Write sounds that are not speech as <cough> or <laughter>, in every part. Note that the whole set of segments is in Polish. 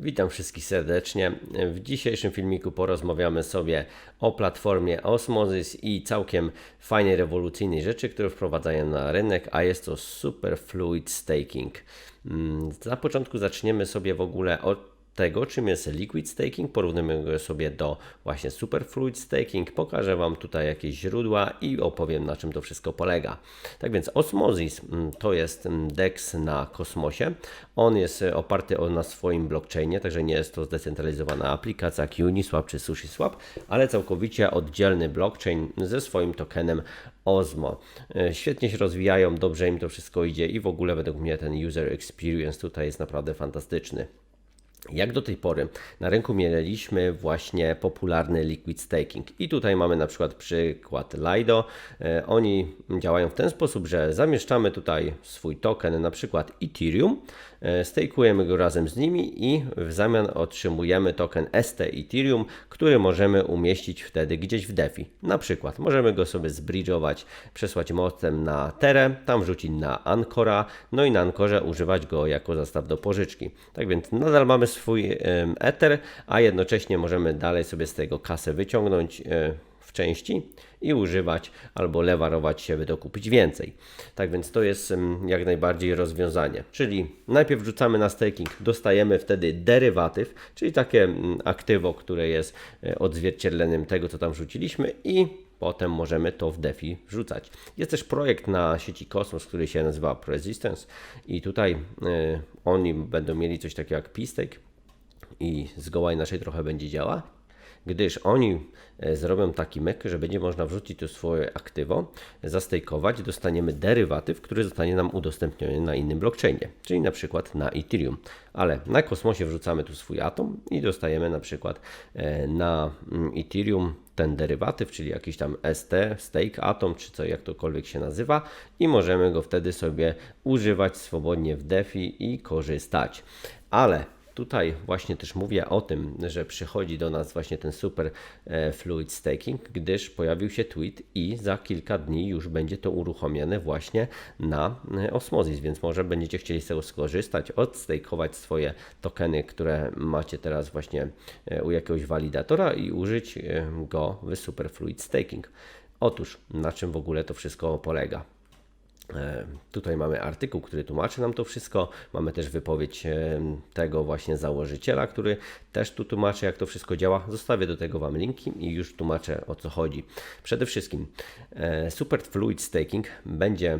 Witam wszystkich serdecznie. W dzisiejszym filmiku porozmawiamy sobie o platformie Osmosis i całkiem fajnej, rewolucyjnej rzeczy, które wprowadzają na rynek, a jest to Superfluid Staking. Mm, Na początku zaczniemy sobie w ogóle od tego, czym jest liquid staking, porównamy go sobie do właśnie superfluid staking, pokażę Wam tutaj jakieś źródła i opowiem na czym to wszystko polega. Tak więc Osmosis mm, to jest mm, DEX na kosmosie, on jest e, oparty na swoim blockchainie, także nie jest to zdecentralizowana aplikacja jak Uniswap czy SushiSwap, ale całkowicie oddzielny blockchain ze swoim tokenem Osmo. E, Świetnie się rozwijają, dobrze im to wszystko idzie i w ogóle według mnie ten user experience tutaj jest naprawdę fantastyczny. Jak do tej pory na rynku mieliśmy właśnie popularny liquid staking i tutaj mamy na przykład przykład Lido. E, Oni działają w ten sposób, że zamieszczamy tutaj swój token, na przykład Ethereum, e, stakujemy go razem z nimi i w zamian otrzymujemy token ST Ethereum, który możemy umieścić wtedy gdzieś w DeFi. Na przykład możemy go sobie zbridżować, przesłać mostem na Terę, tam wrzucić na Ancora, no i na Ancorze używać go jako zastaw do pożyczki. Tak więc nadal mamy swój Ether, a jednocześnie możemy dalej sobie z tego kasę wyciągnąć e, w części i używać albo lewarować się, by dokupić więcej. Tak więc to jest jak najbardziej rozwiązanie. Czyli najpierw wrzucamy na staking, dostajemy wtedy derywatyw, czyli takie aktywo, które jest e, odzwierciedleniem tego, co tam wrzuciliśmy i potem możemy to w DeFi wrzucać. Jest też projekt na sieci Cosmos, który się nazywa Persistence i tutaj y, oni będą mieli coś takiego jak P-Stake i zgoła inaczej trochę będzie działa, gdyż oni e, zrobią taki myk, że będzie można wrzucić tu swoje aktywo, zastejkować, dostaniemy derywatyw, który zostanie nam udostępniony na innym blockchainie, czyli na przykład na Ethereum. Ale na Kosmosie wrzucamy tu swój atom i dostajemy na przykład e, na mm, Ethereum ten derywatyw, czyli jakiś tam ST, stake atom, czy co jak tokolwiek się nazywa i możemy go wtedy sobie używać swobodnie w DeFi i korzystać. Ale Tutaj właśnie też mówię o tym, że przychodzi do nas właśnie ten super e, fluid staking, gdyż pojawił się tweet i za kilka dni już będzie to uruchomione właśnie na e, Osmosis, więc może będziecie chcieli z tego skorzystać, odstakeować swoje tokeny, które macie teraz właśnie e, u jakiegoś walidatora i użyć go w super fluid staking. Otóż na czym w ogóle to wszystko polega? E, Tutaj mamy artykuł, który tłumaczy nam to wszystko. Mamy też wypowiedź e, tego właśnie założyciela, który też tu tłumaczy, jak to wszystko działa. Zostawię do tego Wam linki i już tłumaczę o co chodzi. Przede wszystkim e, Super Fluid Staking będzie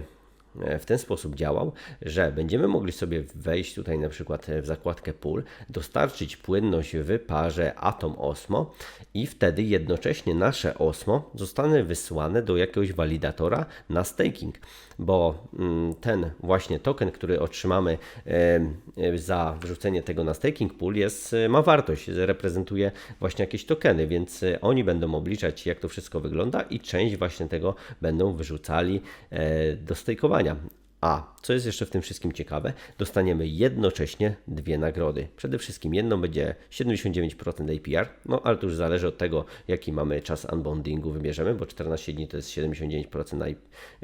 w ten sposób działał, że będziemy mogli sobie wejść tutaj na przykład w zakładkę pool, dostarczyć płynność w parze Atom Osmo i wtedy jednocześnie nasze Osmo zostanie wysłane do jakiegoś walidatora na staking, bo mm, ten właśnie token, który otrzymamy e, za wrzucenie tego na staking pool jest, e, ma wartość, reprezentuje właśnie jakieś tokeny, więc e, oni będą obliczać jak to wszystko wygląda i część właśnie tego będą wyrzucali e, do stakeowania. A co jest jeszcze w tym wszystkim ciekawe, dostaniemy jednocześnie dwie nagrody. Przede wszystkim jedną będzie 79% APR, no ale to już zależy od tego, jaki mamy czas unbondingu wybierzemy, bo 14 dni to jest 79% I-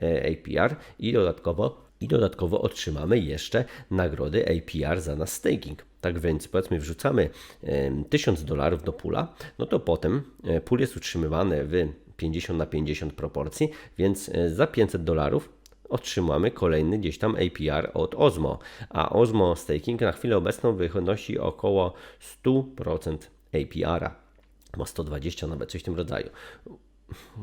e, APR i dodatkowo, i dodatkowo otrzymamy jeszcze nagrody APR za nasz staking. Tak więc powiedzmy wrzucamy em, 1000 dolarów do pula, no to potem e, pool jest utrzymywany w 50 na 50 proporcji, więc e, za 500 dolarów otrzymamy kolejny gdzieś tam APR od Osmo, a Osmo Staking na chwilę obecną wynosi około 100% APR-a, bo 120 nawet coś w tym rodzaju.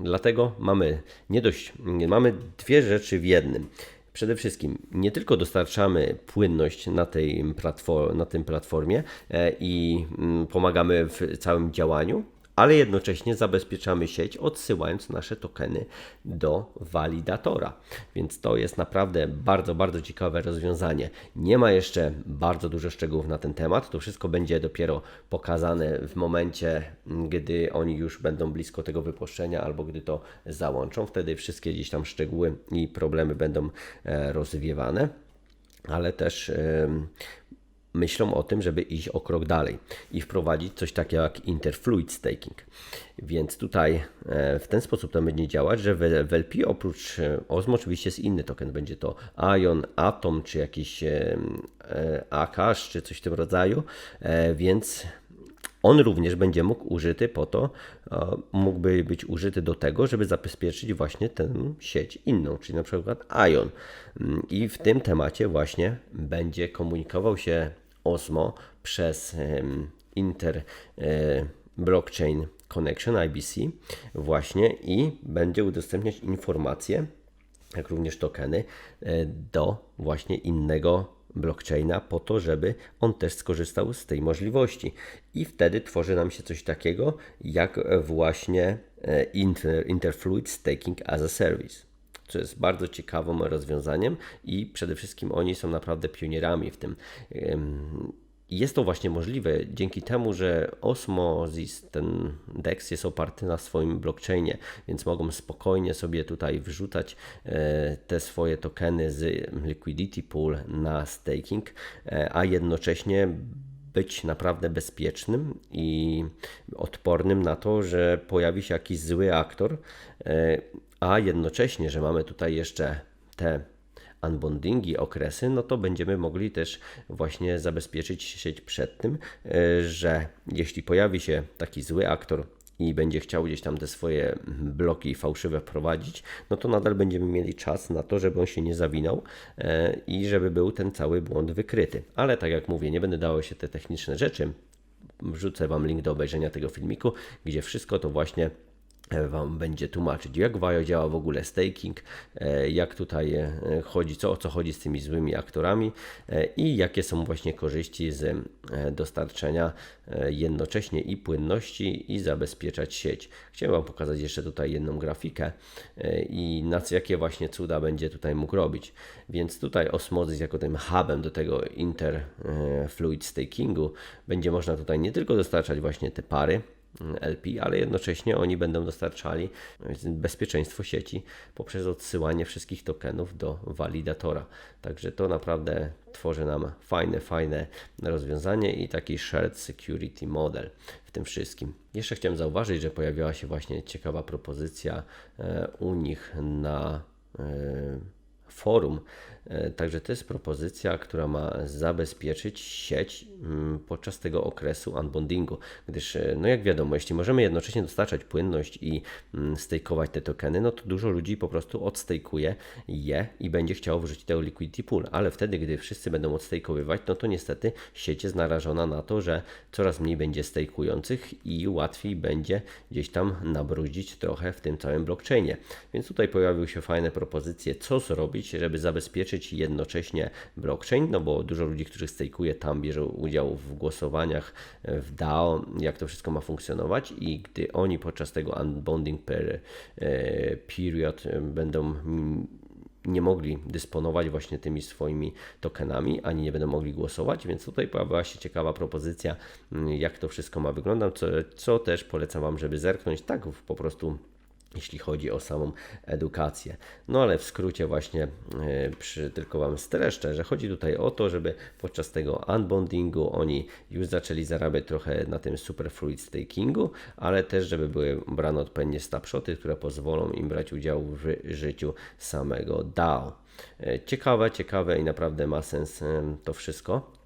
Dlatego mamy nie dość, mamy dwie rzeczy w jednym. Przede wszystkim nie tylko dostarczamy płynność na tej platform, na tym platformie e, i mm, pomagamy w całym działaniu, ale jednocześnie zabezpieczamy sieć, odsyłając nasze tokeny do walidatora. Więc to jest naprawdę bardzo, bardzo ciekawe rozwiązanie. Nie ma jeszcze bardzo dużo szczegółów na ten temat. To wszystko będzie dopiero pokazane w momencie, gdy oni już będą blisko tego wypuszczenia albo gdy to załączą. Wtedy wszystkie gdzieś tam szczegóły i problemy będą e, rozwiewane ale też myślą o tym, żeby iść o krok dalej i wprowadzić coś takiego jak interfluid staking. Więc tutaj e, w ten sposób to będzie działać, że w, LP oprócz e, Osmo oczywiście jest inny token. Będzie to Ion, Atom czy jakiś e, Akash czy coś w tym rodzaju, więc on również będzie mógł użyty po to, mógłby być użyty do tego, żeby zabezpieczyć właśnie tę sieć inną, czyli na przykład Ion. Mm, I w tym temacie właśnie będzie komunikował się Osmo przez Inter Blockchain Connection IBC właśnie i będzie udostępniać informacje, jak również tokeny e, do właśnie innego blockchaina po to, żeby on też skorzystał z tej możliwości. I wtedy tworzy nam się coś takiego jak właśnie e, Inter, Interfluid Staking as a Service co jest bardzo ciekawym rozwiązaniem i przede wszystkim oni są naprawdę pionierami w tym. Jest to właśnie możliwe dzięki temu, że Osmosis, ten DEX jest oparty na swoim blockchainie, więc mogą spokojnie sobie tutaj wrzucać e, te swoje tokeny z Liquidity Pool na staking, e, a jednocześnie być naprawdę bezpiecznym i odpornym na to, że pojawi się jakiś zły aktor, e, a jednocześnie, że mamy tutaj jeszcze te unbondingi, okresy, no to będziemy mogli też właśnie zabezpieczyć sieć przed tym, e, że jeśli pojawi się taki zły aktor, i będzie chciał gdzieś tam te swoje bloki fałszywe wprowadzić, no to nadal będziemy mieli czas na to, żeby on się nie zawinął e, i żeby był ten cały błąd wykryty. Ale tak jak mówię, nie będę dawał się te techniczne rzeczy. Wrzucę Wam link do obejrzenia tego filmiku, gdzie wszystko to właśnie Wam będzie tłumaczyć, jak Wajo działa w ogóle staking, e, jak tutaj e, chodzi, co, o co chodzi z tymi złymi aktorami e, i jakie są właśnie korzyści z dostarczenia jednocześnie i płynności i zabezpieczać sieć. Chciałem Wam pokazać jeszcze tutaj jedną grafikę i na jakie właśnie cuda będzie tutaj mógł robić. Więc tutaj Osmosis jako tym hubem do tego interfluid stakingu będzie można tutaj nie tylko dostarczać właśnie te pary, LP, ale jednocześnie oni będą dostarczali bezpieczeństwo sieci poprzez odsyłanie wszystkich tokenów do walidatora. Także to naprawdę tworzy nam fajne, fajne rozwiązanie i taki shared security model w tym wszystkim. Jeszcze chciałem zauważyć, że pojawiła się właśnie ciekawa propozycja e, u nich na e, forum. E, także to jest propozycja, która ma zabezpieczyć sieć mm, podczas tego okresu unbondingu, gdyż, e, no jak wiadomo, jeśli możemy jednocześnie dostarczać płynność i mm, stejkować te tokeny, no to dużo ludzi po prostu odstejkuje je i będzie chciało wrzucić tego liquidity pool, ale wtedy, gdy wszyscy będą odstejkowywać, no to niestety sieć jest narażona na to, że coraz mniej będzie stejkujących i łatwiej będzie gdzieś tam nabrudzić trochę w tym całym blockchainie. Więc tutaj pojawiły się fajne propozycje, co zrobić, żeby zabezpieczyć jednocześnie blockchain, no bo dużo ludzi, którzy stejkuje tam bierze udział w głosowaniach w DAO, jak to wszystko ma funkcjonować. I gdy oni podczas tego unbonding per e, period będą nie mogli dysponować właśnie tymi swoimi tokenami, ani nie będą mogli głosować, więc tutaj pojawiła się ciekawa propozycja, jak to wszystko ma wyglądać, co, co też polecam Wam, żeby zerknąć tak po prostu jeśli chodzi o samą edukację. No ale w skrócie właśnie e, przy, tylko Wam streszczę, że chodzi tutaj o to, żeby podczas tego unbondingu oni już zaczęli zarabiać trochę na tym superfluid stakingu, ale też żeby były brane odpowiednie snapshoty, które pozwolą im brać udział w życiu samego DAO. E, ciekawe, ciekawe i naprawdę ma sens e, to wszystko.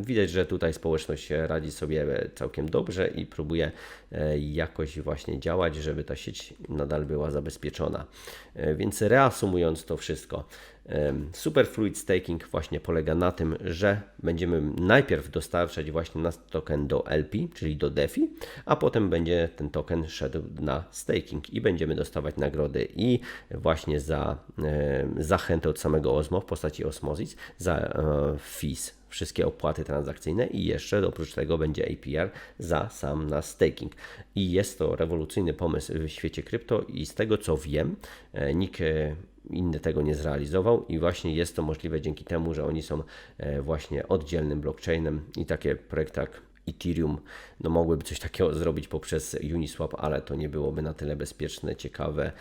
Widać, że tutaj społeczność radzi sobie całkiem dobrze i próbuje e, jakoś właśnie działać, żeby ta sieć nadal była zabezpieczona. E, więc reasumując to wszystko, Superfluid Staking właśnie polega na tym, że będziemy najpierw dostarczać właśnie nasz token do LP, czyli do DeFi, a potem będzie ten token szedł na staking i będziemy dostawać nagrody i właśnie za zachętę od samego Osmo w postaci Osmosis, za e, fees wszystkie opłaty transakcyjne i jeszcze oprócz tego będzie APR za sam na staking. I jest to rewolucyjny pomysł w świecie krypto i z tego co wiem, e, nikt e, inny tego nie zrealizował i właśnie jest to możliwe dzięki temu, że oni są e, właśnie oddzielnym blockchainem i takie projekty jak Ethereum no mogłyby coś takiego <laughs> zrobić poprzez Uniswap, ale to nie byłoby na tyle bezpieczne, ciekawe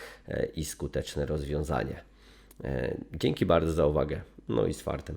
i skuteczne rozwiązanie. Dzięki bardzo za uwagę. No i z fartem.